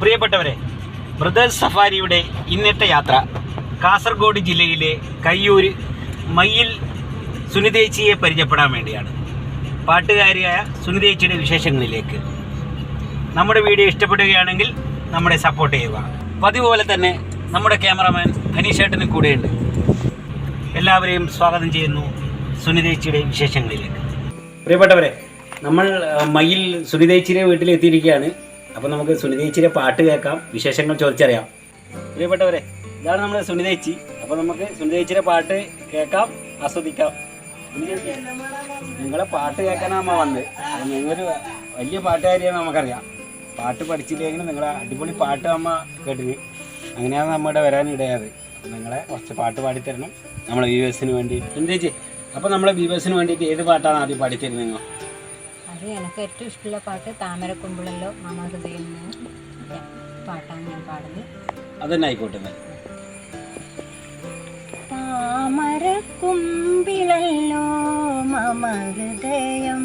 പ്രിയപ്പെട്ടവരെ ബ്രദേഴ്സ് സഫാരിയുടെ ഇന്നത്തെ യാത്ര കാസർഗോഡ് ജില്ലയിലെ കയ്യൂര് മയ്യിൽ സുനിതേച്ചിയെ പരിചയപ്പെടാൻ വേണ്ടിയാണ്. പാട്ടുകാരിയായ സുനിതേച്ചിയുടെ വിശേഷങ്ങളിലേക്ക്. നമ്മുടെ വീഡിയോ ഇഷ്ടപ്പെടുകയാണെങ്കിൽ നമ്മളെ സപ്പോർട്ട് ചെയ്യുക. പതിവ് പോലെ തന്നെ നമ്മുടെ ക്യാമറമാൻ അനീഷേട്ടനും കൂടെയുണ്ട്. എല്ലാവരെയും സ്വാഗതം ചെയ്യുന്നു സുനിതേച്ചിയുടെ വിശേഷങ്ങളിലേക്ക്. പ്രിയപ്പെട്ടവരെ നമ്മൾ മയിൽ സുനിതേച്ചിയുടെ വീട്ടിൽ എത്തിയിരിക്കുകയാണ് അപ്പോൾ നമുക്ക് സുനിതേച്ചിയുടെ പാട്ട് കേൾക്കാം വിശേഷങ്ങൾ ചോദിച്ചറിയാം. പ്രിയപ്പെട്ടവരെ ഇതാണ് നമ്മുടെ സുനിതേച്ചി അപ്പോൾ നമുക്ക് സുനിതേച്ചിയുടെ പാട്ട് കേൾക്കാം ആസ്വദിക്കാം. നിങ്ങളെ പാട്ട് കേൾക്കാനാണ് അമ്മ വന്നത് നിങ്ങളൊരു വലിയ പാട്ടുകാരിയാണ് നമുക്കറിയാം. പാട്ട് പഠിച്ചില്ലെങ്കിൽ നിങ്ങളെ അടിപൊളി പാട്ട് അമ്മ കേട്ടിന്. അങ്ങനെയാണ് നമ്മുടെ അപ്പോൾ നിങ്ങളെ കുറച്ച് പാട്ട് പാടിത്തരണം. നമ്മളെ വ്യൂവേഴ്സിന് വേണ്ടി സുനിതേച്ചി അപ്പോൾ നമ്മളെ വ്യൂവേഴ്സിന് വേണ്ടിയിട്ട് ഏത് പാട്ടാണ് ആദ്യം പാടിത്തരുന്നത് നിങ്ങൾ? അത് എനിക്ക് ഏറ്റവും ഇഷ്ടമുള്ള പാട്ട് താമരക്കുമ്പിളല്ലോ മമ ഹൃദയം എന്ന പാട്ടാണ് ഞാൻ പാടുന്നത്. അതന്നെ ആയിക്കോട്ടെ താമരക്കുമ്പിളല്ലോ മാമഹൃദയം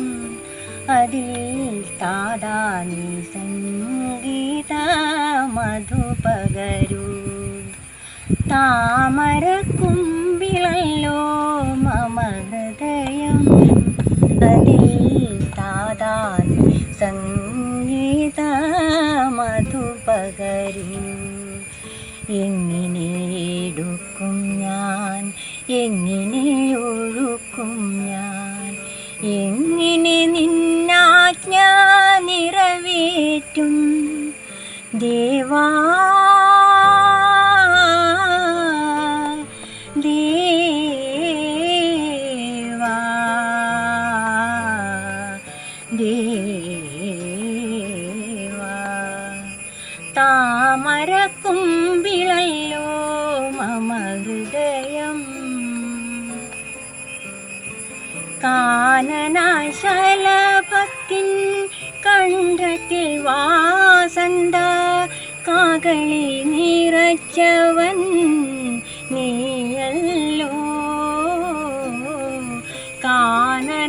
അതിൽ താതാനി സംഗീത മധുപകരു. താമരക്കുമ്പിളല്ലോ മമ എങ്ങനെ എടുക്കും ഞാൻ? എങ്ങനെ താമരക്കുമ്പിളല്ലോ മമ ഹൃദയം. കാനനാശലഭത്തിൻ കണ്ഠത്തിൽ വാസന്ത കാകളി നിറച്ചവൻ നീയല്ലോ. കാനനാശലഭത്തിൻ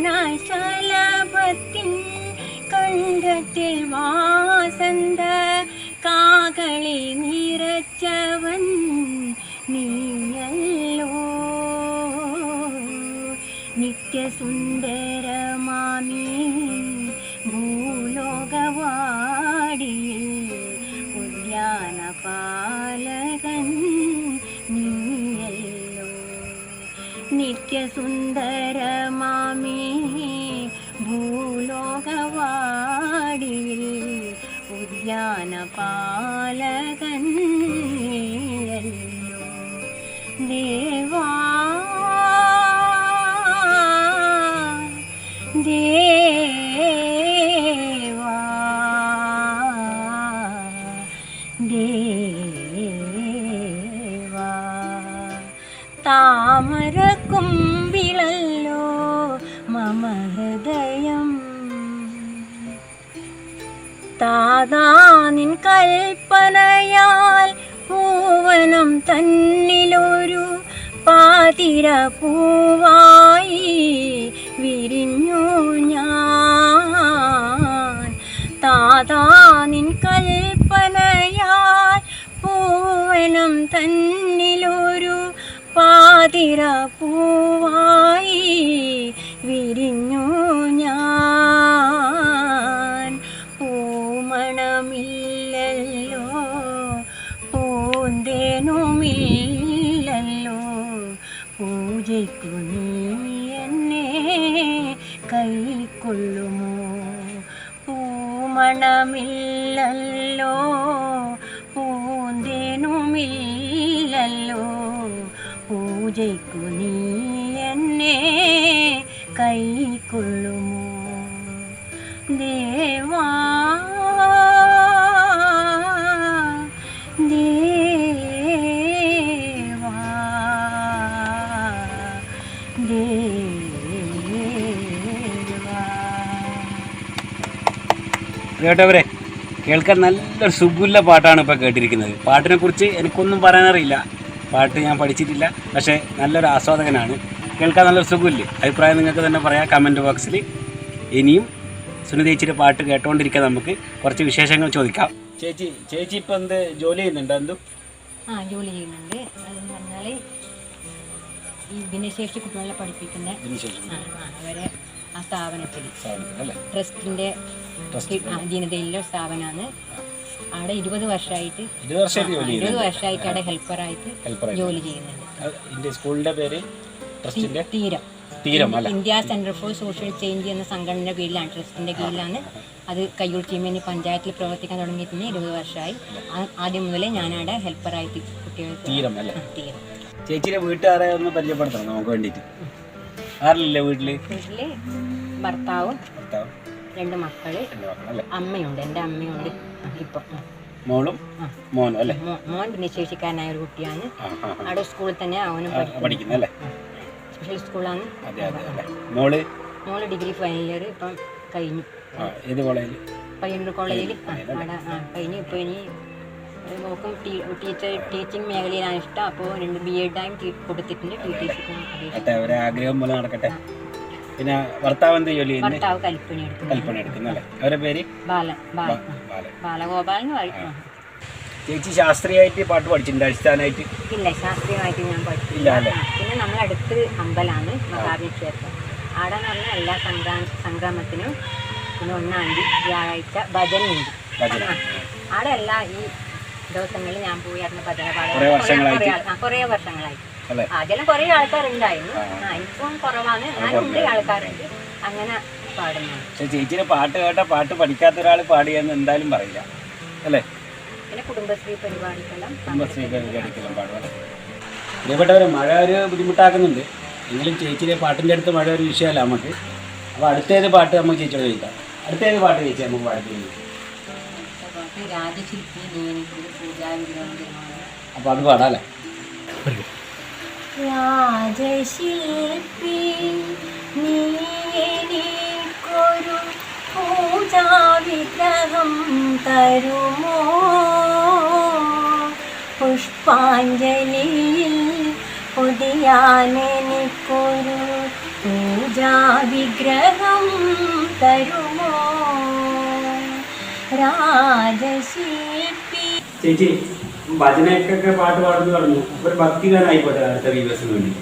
കണ്ഠത്തിൽ വാസന്ത अत्यसुन्दर मामिः भूलोकवाडि उद्यानपाल തന്നിലൊരു പാതിര പൂവായി വിരിഞ്ഞു ഞാൻ. താതാ നിൻ കൽപ്പനയാൽ പൂവനം തന്നിലൊരു പാതിര പൂവായി വിരിഞ്ഞു പൂജയ്ക്കു നീ എന്നെ കൈക്കൊള്ളുമോ പൂമണമില്ലല്ലോ പൂന്തേനുമില്ലല്ലോ പൂജയ്ക്കു കേട്ടവരെ കേൾക്കാൻ നല്ലൊരു സുഖുല്ല പാട്ടാണ് ഇപ്പോൾ കേട്ടിരിക്കുന്നത്. പാട്ടിനെ കുറിച്ച് എനിക്കൊന്നും പറയാനറിയില്ല. പാട്ട് ഞാൻ പഠിച്ചിട്ടില്ല പക്ഷേ നല്ലൊരു ആസ്വാദകനാണ്. കേൾക്കാൻ നല്ലൊരു സുഖമില്ലേ അഭിപ്രായം നിങ്ങൾക്ക് തന്നെ പറയാം കമന്റ് ബോക്സിൽ ഇനിയും സുനിതേച്ചിയുടെ പാട്ട് കേട്ടോണ്ടിരിക്കാൻ നമുക്ക്. കുറച്ച് വിശേഷങ്ങൾ ചോദിക്കാം. ചേച്ചി ചേച്ചി ഇപ്പം എന്ത് ജോലി ചെയ്യുന്നുണ്ട്? എന്തു? ആ ജോലി ചെയ്യുന്നുണ്ട്. അതെന്ന് പറഞ്ഞാൽ ഈ ഭിന്നശേഷി കുട്ടികളെ ആ, അവരെ ആ സ്ഥാപനത്തിൽ. ട്രസ്റ്റിന്റെ അധീനതയിലുള്ള സ്ഥാപനമാണ്. അവിടെ ഇരുപത് വർഷമായിട്ട് ഇരുപത് വർഷമായിട്ട് അവിടെ ഹെൽപ്പറായിട്ട് ജോലി ചെയ്യുന്നുണ്ട്. സ്കൂളിന്റെ പേര് ട്രസ്റ്റിന്റെ Theeram. Theeram India Centre for Social Change എന്ന സംഘടനയുടെ കീഴിലാണ്. ട്രസ്റ്റിന്റെ കീഴിലാണ്. അത് കയ്യൂർ ടീമിന് പഞ്ചായത്തിൽ പ്രവർത്തിക്കാൻ തുടങ്ങിയിട്ട് ഇരുപത് വർഷമായി. ആദ്യം മുതലേ ഞാനവിടെ ഹെൽപ്പറായിട്ട് കുട്ടികൾ തീരം തീരം. ചേച്ചിയുടെ വീട്ടുകാരെ ഒന്ന് പരിചയപ്പെടുത്തണം നമുക്ക് വേണ്ടിയിട്ട്. ആരില്ലേ വീട്ടിൽ? വീട്ടിൽ ഭർത്താവും ഭർത്താവ്. രണ്ട് മക്കൾ. അമ്മയുണ്ട് എന്റെ അമ്മയുണ്ട്. ഇപ്പൊ. ഇപ്പം. മോളും മോനും അല്ലേ? മോ- മോൻ ഭിന്നശേഷിക്കാരനായ ഒരു കുട്ടിയാണ്. ആ ആ ആ. അവിടെ സ്കൂളിൽ തന്നെ അവനും ആ, പഠിക്കുന്നല്ലേ സ്പെഷ്യൽ സ്കൂളാണ്. അതെ അതെ അല്ലേ മോൾ? മോൾ ഡിഗ്രി ഫൈനൽ ഇയർ ഇപ്പം കഴിഞ്ഞു. ആ ഏത് കോളേജിൽ പയ്യന്നൂർ കോളേജിൽ ആ, അവിടെ ആ കഴിഞ്ഞു. ഇപ്പോൾ ഇനി നോക്കും ടീച്ചർ ടീച്ചിങ് മേഖലയിലാണ് ഇഷ്ടം. അപ്പോൾ രണ്ട് ബി എഡ് ആയും കൊടുത്തിട്ടുണ്ട്. ടി ടി സിക്കും ആഗ്രഹം പോലെ നടക്കട്ടെ. പിന്നെ ഭർത്താവ് എന്ത് ജോലി ഭർത്താവ് കൽപ്പണി എടുക്കുന്നു. കൽപ്പന എടുക്കുന്നല്ലേ അവരുടെ പേര്? ബാല ബാല ബാലഗോപാൽ എന്ന് പറയുന്നു ചേച്ചി ശാസ്ത്രീയമായിട്ട് പാട്ട് പഠിച്ചിട്ടുണ്ട്. അടിസ്ഥാനമായിട്ട്? ഇല്ല ശാസ്ത്രീയമായിട്ട് ഞാൻ പഠിച്ചില്ല. അല്ലേ? പിന്നെ നമ്മളടുത്ത് അമ്പലമാണ് മഹാവി ക്ഷേത്രം. അവിടെ എന്ന് പറഞ്ഞാൽ എല്ലാ സംഗ്രാ സംക്രമത്തിനും പിന്നെ ഒന്നാം തീയതി വ്യാഴാഴ്ച ഭജനയുണ്ട്. ഭജന. അവിടെ എല്ലാ ഈ ദിവസങ്ങളിൽ ഞാൻ പോയി അന്ന് ഭജന പാടാൻ കുറേ വർഷങ്ങളായി. ആദ്യം കുറേ ആൾക്കാരുണ്ടായിരുന്നു. ഇപ്പം കുറവാണ്. ഞാനുണ്ട് ആൾക്കാരുണ്ട്. അങ്ങനെ പാടുന്നു. പക്ഷെ ചേച്ചിയുടെ പാട്ട് കേട്ട പാട്ട് പഠിക്കാത്ത ഒരാൾ പാടിയെന്ന് എന്തായാലും പറയില്ല. അല്ലേ? പിന്നെ കുടുംബശ്രീ പരിപാടിക്കെല്ലാം കുടുംബശ്രീ പരിപാടിക്കെല്ലാം പാടുക പ്രിയപ്പെട്ടവരെ മഴ ഒരു ബുദ്ധിമുട്ടാക്കുന്നുണ്ട്. എങ്കിലും ചേച്ചിയുടെ പാട്ടിന്റെ അടുത്ത് മഴ ഒരു വിഷയമല്ല നമുക്ക്. അപ്പോൾ അടുത്തേത് പാട്ട് നമുക്ക് ചേച്ചിയോട് ചോദിക്കാം. അടുത്തേത് പാട്ട് ചേച്ചി നമുക്ക് പാടിക്കുന്നത് പാട്ട് രാജശില്പി നിയമിച്ചത് പൂജാവിഗ്രഹമാണ് അപ്പോൾ അത് പാടാം രാജശില്പി നീ കൊരു പൂജാവിഗ്രഹം തരുമോ? പുഷ്പാഞ്ജലിയിൽ പുതിയാനെനിക്കൊരു പൂജാവിഗ്രഹം തരുമോ? രാജശില്പി. ചേച്ചി ഭജനക്കൊക്കെ പാട്ട് പാടുന്നു പറഞ്ഞു. ഒരു ഭക്തിഗാനായിക്കോട്ടെ അടുത്ത ദിവസത്തിന് വേണ്ടി.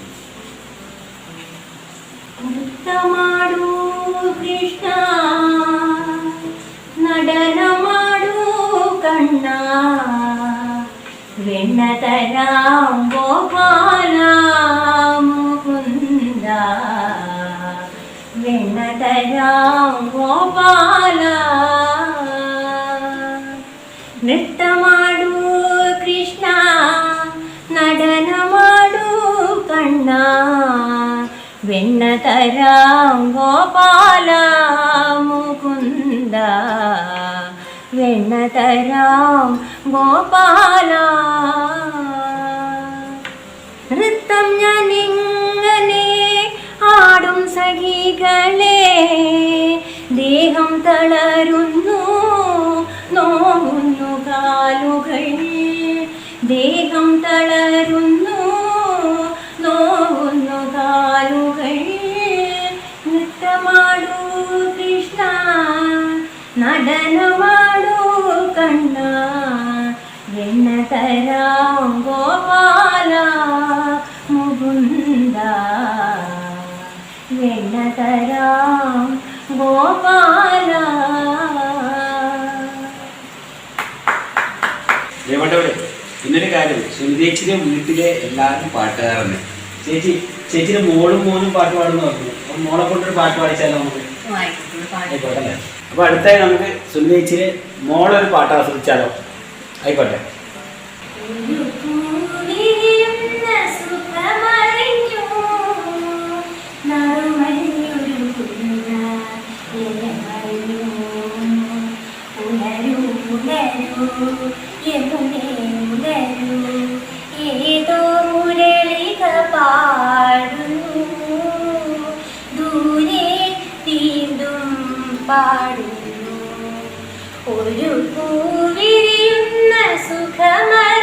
നൃത്തമാടൂ കൃഷ്ണ. നടനമാടൂ കണ്ണ. വെണ്ണ തരാം ഗോപാല. തരാം ഗോപാല മുകുന്ദ. വെണ്ണ തരാം ഗോപാല. നൃത്തം ഞാൻ ഇങ്ങനെ ആടും സഖികളെ. ദേഹം തളരുന്നു നോവുന്നു കാലുകൾ. ദേഹം തളരുന്നു നടനമാടൂ കണ്ണ എന്ന തരാം ഗോപാല മുകുന്ദ. എന്ന തരാം ഗോപാല. ഇന്നൊരു കാര്യം സുനിതേച്ചിയുടെ വീട്ടിലെ എല്ലാവരും പാട്ടുകാരാണ് ചേച്ചി ചേച്ചിയുടെ മോളും മോനും പാട്ട് പാടുന്നു പറഞ്ഞു മോളെ കൊണ്ടൊരു പാട്ട് പാടിച്ചാലോ നമുക്ക്? ആയിക്കോട്ടെ അപ്പോൾ അടുത്തായി നമുക്ക് സുനിതേച്ചിന് മോളൊരു പാട്ട് ആസ്വദിച്ചാലോ? ആയിക്കോട്ടെ. ഉണരൂ ഉണരൂ പാടുന്നു ഒരു പൂവിരിയുന്ന സുഖമറിഞ്ഞു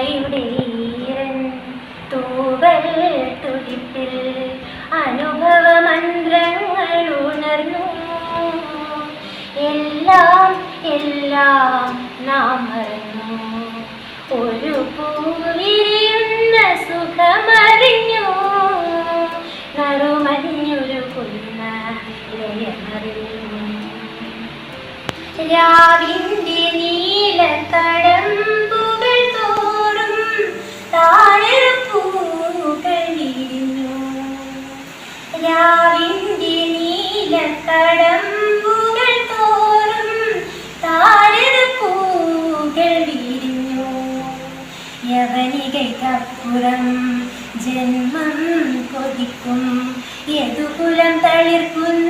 അമ്മയുടെ ഈരൻ തൂവൽ തുടിപ്പിൽ അനുഭവ മന്ത്രങ്ങൾ ഉണർന്നു എല്ലാം എല്ലാം നാം മറന്നു. ഒരു പൂവിരിയുന്ന സുഖമറിഞ്ഞു. നറുമഞ്ഞൊരു കൊന്ന ലയമറിഞ്ഞു നീല കടം യവനികയ്ക്കപ്പുറം ജന്മം കൊതിക്കും. യതുകുലം തളിർക്കുന്നതറിഞ്ഞു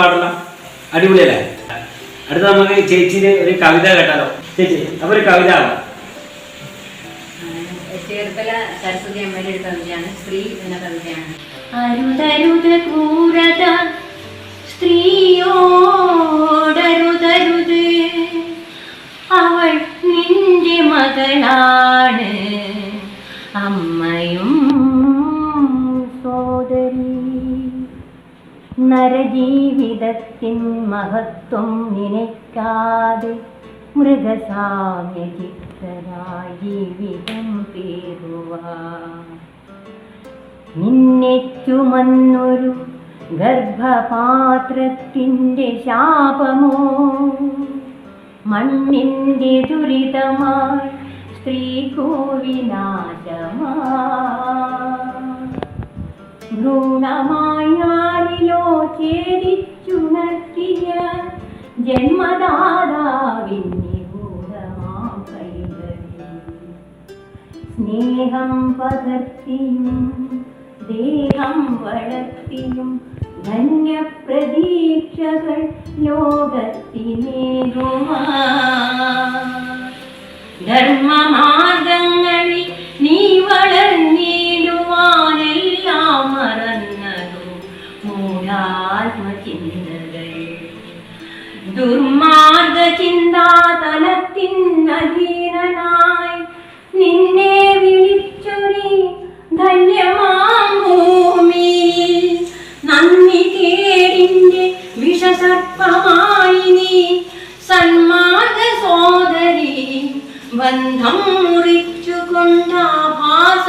പാടെല്ലാം അടിപൊളിയല്ലേ? അടുത്ത നമുക്ക് ചേച്ചിന് ഒരു കവിത കേട്ടാലോ? ചേച്ചി അപ്പൊ ഒരു കവിത ആവാം. ചേർത്തല സരസ്വതി അമ്മയുടെ ഒരു കവിതയാണ് സ്ത്രീ എന്ന കവിതയാണ്. അരുതരുത് ക്രൂരത സ്ത്രീയോടരുതരുത്. അവൾ നിന്റെ മകളാണ്. അമ്മയും നരജീവിതത്തിൻ മഹത്വം നിനക്കാതെ മൃഗസാമ്യ ചിത്തരായി ജീവിതം പേറുവാൻ. നിന്നെ ചുമന്നൊരു ഗർഭപാത്രത്തിന്റെ ശാപമോ? മണ്ണിന്റെ ദുരിതമായി സ്ത്രീക്കോ വിനാശമാ ഭ്രൂണമായാലിലോ ചേരിച്ചുണർത്തിയ ജന്മദാതാവിന്റെ ഭൂതമാം കൈകളിൽ സ്നേഹം പകർത്തിയും ദേഹം വളർത്തിയും ധന്യപ്രതീക്ഷകൾ ലോകത്തിനേകുമാ ധർമ്മമാർഗങ്ങളിൽ ദുർമാർഗ ചിന്താതലത്തിൻ അധീനനായി നിന്നെ വിളിച്ചൊരി ധന്യമാം ഭൂമിയിൽ നന്ദി കേടിന്റെ വിഷസർപ്പമായി നീ സന്മാർഗ സോദരി ബന്ധം മുറിച്ചു കൊണ്ടാഭാസമായി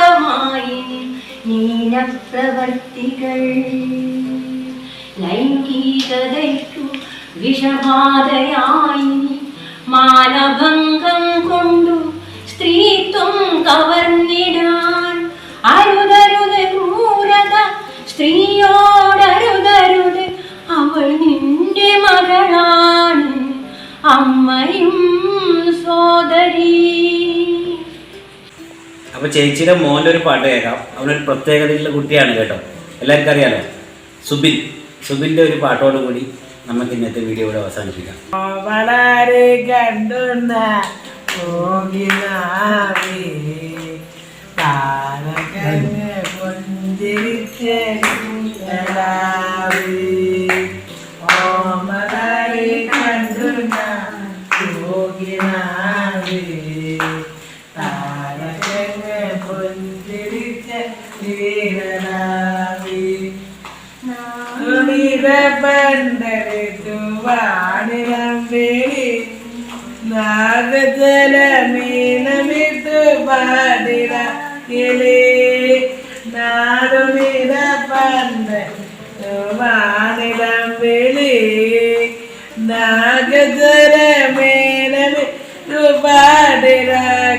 നീലപ്രവർത്തികൾ. ലൈംഗികതയ്ക്കു വിഷബാധയായി മാനഭംഗം കൊണ്ടു സ്ത്രീത്വം കവർന്നിടാൻ അരുതരുത് ക്രൂരത സ്ത്രീയോടരുതരുത് അവൾ നിന്റെ മകളാണ്. അമ്മയും സോദരി. അപ്പൊ ചേച്ചിയുടെ മോന്റെ ഒരു പാട്ട് കേൾക്കാം. അവനൊരു പ്രത്യേകതയുള്ള കുട്ടിയാണ് കേട്ടോ. എല്ലാവർക്കും അറിയാലോ? സുബിൻ. സുബിന്റെ ഒരു പാട്ടോട് കൂടി നമുക്ക് ഇന്നത്തെ വീഡിയോ ഇവിടെ അവസാനിപ്പിക്കാം. വളരെ കണ്ടുന്ന പോകിനാവേ താരകങ്ങ്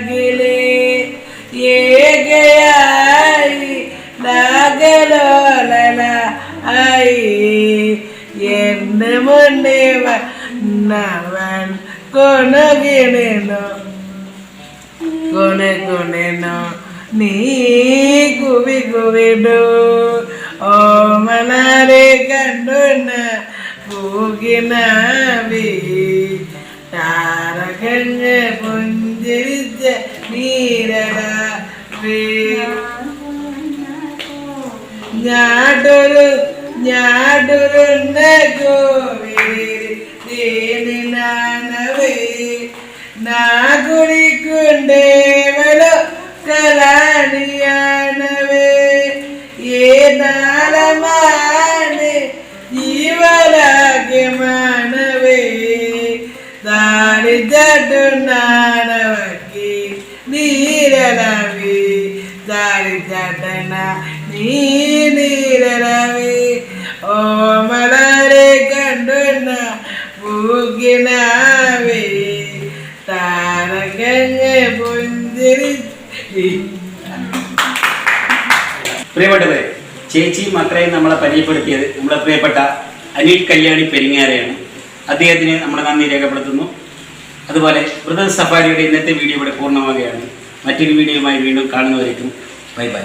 കിളി ഏകയായി നാഗലോലന ആയി എന്റെ മുന്നേ വന്നവൻ കൊണകിണോ കൊണ കൊണനോ നീ കുവി കുവിടു. ഓമനാരെ കണ്ടുന പൂകിനാവി പുഞ്ചിരിച്ച നീരടാവി ഞാടൊരു ഞാടൊരു നഗോവിനാനവേ നാകുടിക്കുണ്ടേവലോ കലാണിയാനവേ ഏതാലമാണ് ജീവരാഗ്യമാനവേ ദാരിദ്രുനാനവക്കി നീരലവി ദാരിദ്രന നീ നീരലവി ഓമലരെ കണ്ടുന പൂകിനാവേ താരകഞ്ഞ് പുഞ്ചിരി പ്രിയപ്പെട്ടവരെ ചേച്ചിയും അത്രയും നമ്മളെ പരിചയപ്പെടുത്തിയത് നമ്മളെ പ്രിയപ്പെട്ട അനിൽ കല്യാണി പെരിങ്ങാരെയാണ്. അദ്ദേഹത്തിന് നമ്മുടെ നന്ദി രേഖപ്പെടുത്തുന്നു. അതുപോലെ ബ്രദേഴ്സ് സഫാരിയുടെ ഇന്നത്തെ വീഡിയോ ഇവിടെ പൂർണമാവുകയാണ്. മറ്റൊരു വീഡിയോയുമായി വീണ്ടും കാണുന്നവരേക്കും ബൈ ബൈ.